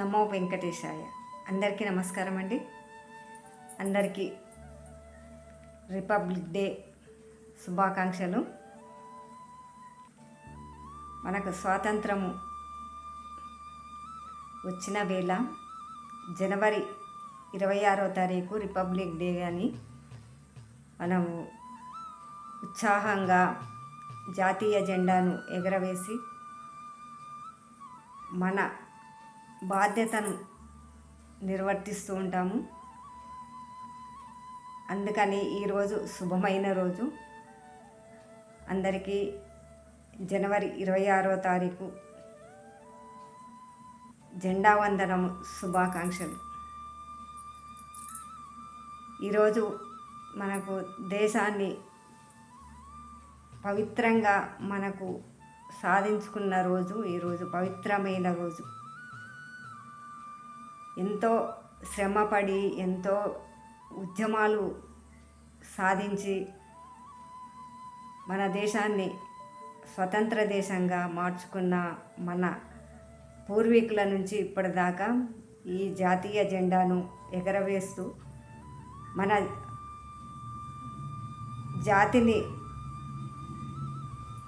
నమో వెంకటేశాయ. అందరికీ నమస్కారం అండి. అందరికీ రిపబ్లిక్ డే శుభాకాంక్షలు. మనకు స్వాతంత్రము వచ్చిన వేళ జనవరి ఇరవై ఆరో తారీఖు రిపబ్లిక్ డే అని మనము ఉత్సాహంగా జాతీయ జెండాను ఎగరవేసి మన బాధ్యతను నిర్వర్తిస్తూ ఉంటాము. అందుకని ఈరోజు శుభమైన రోజు. అందరికీ జనవరి ఇరవై ఆరో తారీఖు జెండా వందనము శుభాకాంక్షలు. ఈరోజు మనకు దేశాన్ని పవిత్రంగా మనకు సాధించుకున్న రోజు ఈరోజు పవిత్రమైన రోజు. ఎంతో శ్రమపడి ఎంతో ఉద్యమాలు సాధించి మన దేశాన్ని స్వతంత్ర దేశంగా మార్చుకున్న మన పూర్వీకుల నుంచి ఇప్పటిదాకా ఈ జాతీయ జెండాను ఎగరవేస్తూ మన జాతిని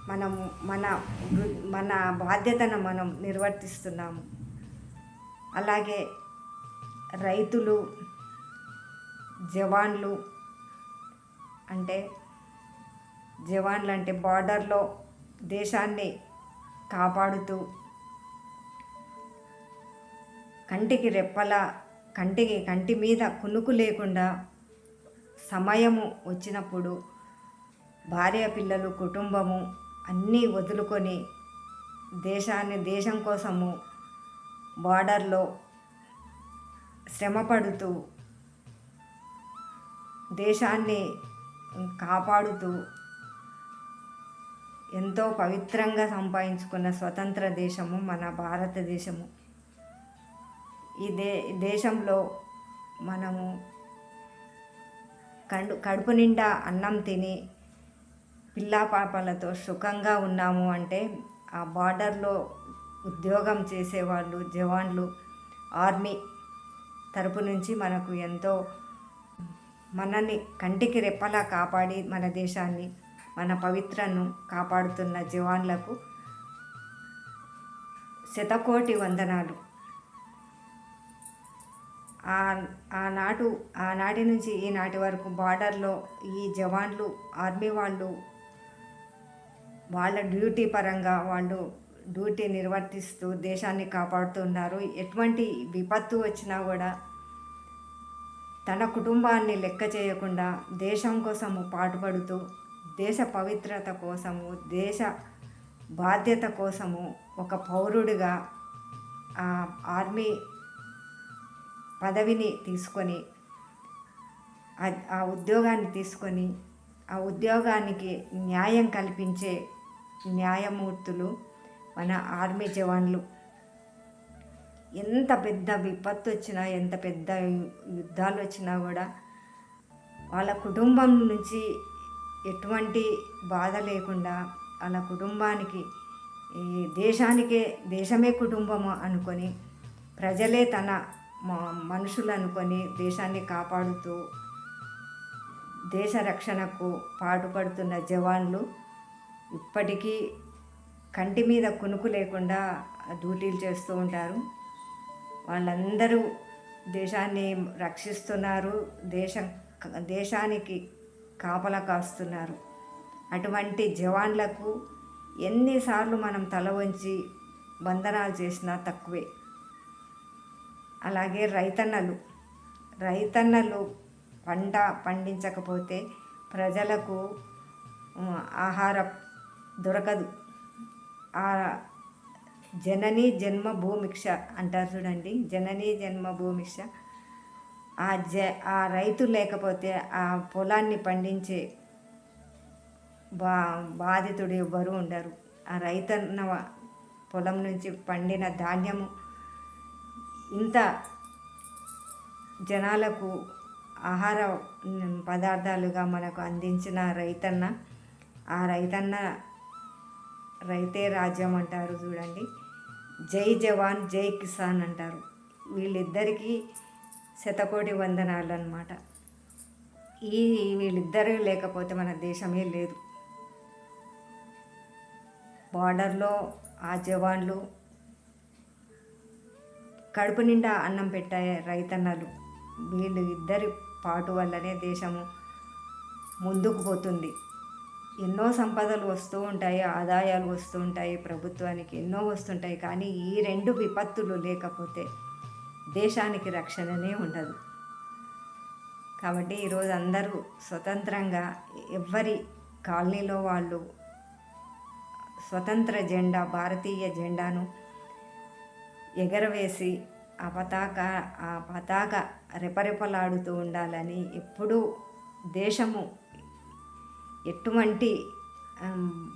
మనము మన మన బాధ్యతను మనం నిర్వర్తిస్తున్నాము. అలాగే రైతులు జవాన్లు అంటే జవాన్లు అంటే బార్డర్లో దేశాన్ని కాపాడుతూ కంటికి రెప్పల కంటికి కంటి మీద కునుకు లేకుండా సమయము వచ్చినప్పుడు భార్య పిల్లలు కుటుంబము అన్నీ వదులుకొని దేశాన్ని దేశం కోసము బార్డర్లో శ్రమపడుతూ దేశాన్ని కాపాడుతూ ఎంతో పవిత్రంగా సంపాదించుకున్న స్వతంత్ర దేశము మన భారతదేశము. ఈ దే దేశంలో మనము కడు కడుపు నిండా అన్నం తిని పిల్లా పాపలతో సుఖంగా ఉన్నాము అంటే ఆ బార్డర్లో ఉద్యోగం చేసేవాళ్ళు జవాన్లు ఆర్మీ తరపు నుంచి మనకు ఎంతో మనల్ని కంటికి రెప్పలా కాపాడి మన దేశాన్ని మన పవిత్రను కాపాడుతున్న జవాన్లకు శతకోటి వందనాలు. ఆ ఆనాటు ఆనాటి నుంచి ఈనాటి వరకు బార్డర్లో ఈ జవాన్లు ఆర్మీ వాళ్ళు వాళ్ళ డ్యూటీ పరంగా వాళ్ళు డ్యూటీ నిర్వర్తిస్తూ దేశాన్ని కాపాడుతున్నారు. ఎటువంటి విపత్తు వచ్చినా కూడా తన కుటుంబాన్ని లెక్క చేయకుండా దేశం కోసము పాటుపడుతూ దేశ పవిత్రత కోసము దేశ బాధ్యత కోసము ఒక పౌరుడిగా ఆ ఆర్మీ పదవిని తీసుకొని ఆ- ఆ ఉద్యోగాన్ని తీసుకొని ఆ ఉద్యోగానికి న్యాయం కల్పించే న్యాయమూర్తులు మన ఆర్మీ జవాన్లు. ఎంత పెద్ద విపత్తు వచ్చినా ఎంత పెద్ద యుద్ధాలు వచ్చినా కూడా వాళ్ళ కుటుంబం నుంచి ఎటువంటి బాధ లేకుండా వాళ్ళ కుటుంబానికి ఈ దేశానికే దేశమే కుటుంబము అనుకొని ప్రజలే తన మ- మనుషులు అనుకొని దేశాన్ని కాపాడుతూ దేశ రక్షణకు పాటుపడుతున్న జవాన్లు ఇప్పటికీ కంటి మీద కునుకు లేకుండా డ్యూటీలు చేస్తూ ఉంటారు. వాళ్ళందరూ దేశాన్ని రక్షిస్తున్నారు. దేశం దేశానికి కాపలా కాస్తున్నారు. అటువంటి జవాన్లకు ఎన్నిసార్లు మనం తల వంచి వందనాలు చేసినా తక్కువే. అలాగే రైతన్నలు రైతన్నలు పంట పండించకపోతే ప్రజలకు ఆహారం దొరకదు. జననీ జన్మ భూమిక్ష అంటారు చూడండి. జననీ జన్మ భూమిక్ష ఆ జ ఆ రైతు లేకపోతే ఆ పొలాన్ని పండించే బా బాధితుడు ఎవ్వరూ ఉండరు. ఆ రైతన్న పొలం నుంచి పండిన ధాన్యము ఇంత జనాలకు ఆహార పదార్థాలుగా మనకు అందించిన రైతన్న ఆ రైతన్న రైతే రాజ్యం అంటారు చూడండి. జై జవాన్ జై కిసాన్ అంటారు. వీళ్ళిద్దరికీ శతకోటి వందనాలు అనమాట ఈ వీళ్ళిద్దరూ లేకపోతే మన దేశమే లేదు. బార్డర్లో ఆ జవాన్లు కడుపు నిండా అన్నం పెట్టాయి రైతన్నలు. వీళ్ళు ఇద్దరి పాటు వల్లనే దేశము ముందుకు పోతుంది. ఎన్నో సంపదలు వస్తూ ఉంటాయి ఆదాయాలు వస్తూ ఉంటాయి ప్రభుత్వానికి ఎన్నో వస్తుంటాయి కానీ ఈ రెండు విపత్తులు లేకపోతే దేశానికి రక్షణనే ఉండదు. కాబట్టి ఈరోజు అందరూ స్వతంత్రంగా ఎవరి కాలనీలో వాళ్ళు స్వతంత్ర జెండా భారతీయ జెండాను ఎగరవేసి ఆ పతాక ఆ పతాక రెపరెపలాడుతూ ఉండాలని ఎప్పుడూ దేశము ఎటువంటి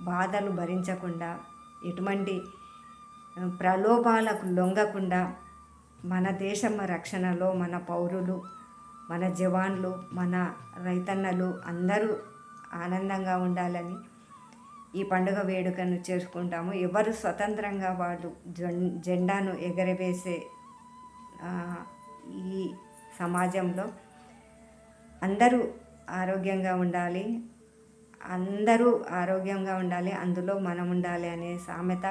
బాధలు భరించకుండా ఎటువంటి ప్రలోభాలకు లొంగకుండా మన దేశం రక్షణలో మన పౌరులు మన జవాన్లు మన రైతన్నలు అందరూ ఆనందంగా ఉండాలని ఈ పండుగ వేడుకను చేసుకుంటాము. ఎవరు స్వతంత్రంగా వాళ్ళు జెం- జెండాను ఎగరవేసే ఈ సమాజంలో అందరూ ఆరోగ్యంగా ఉండాలి. అందరూ ఆరోగ్యంగా ఉండాలి అందులో మనం ఉండాలి అనే సామెత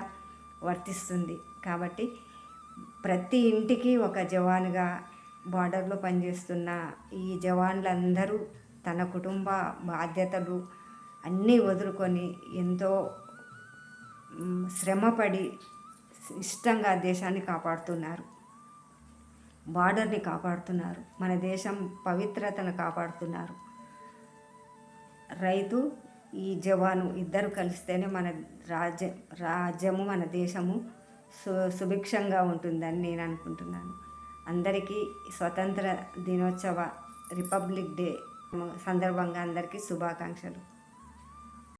వర్తిస్తుంది. కాబట్టి ప్రతి ఇంటికి ఒక జవాన్గా బార్డర్లో పనిచేస్తున్న ఈ జవాన్లందరూ తన కుటుంబ బాధ్యతలు అన్నీ వదులుకొని ఎంతో శ్రమపడి ఇష్టంగా దేశాన్ని కాపాడుతున్నారు. బార్డర్ని కాపాడుతున్నారు. మన దేశం పవిత్రతను కాపాడుతున్నారు. రైతు ఈ జవాను ఇద్దరు కలిస్తేనే మన రాజ్య రాజ్యము మన దేశము సు సుభిక్షంగా ఉంటుందని నేను అనుకుంటున్నాను. అందరికీ స్వతంత్ర దినోత్సవ రిపబ్లిక్ డే సందర్భంగా అందరికీ శుభాకాంక్షలు.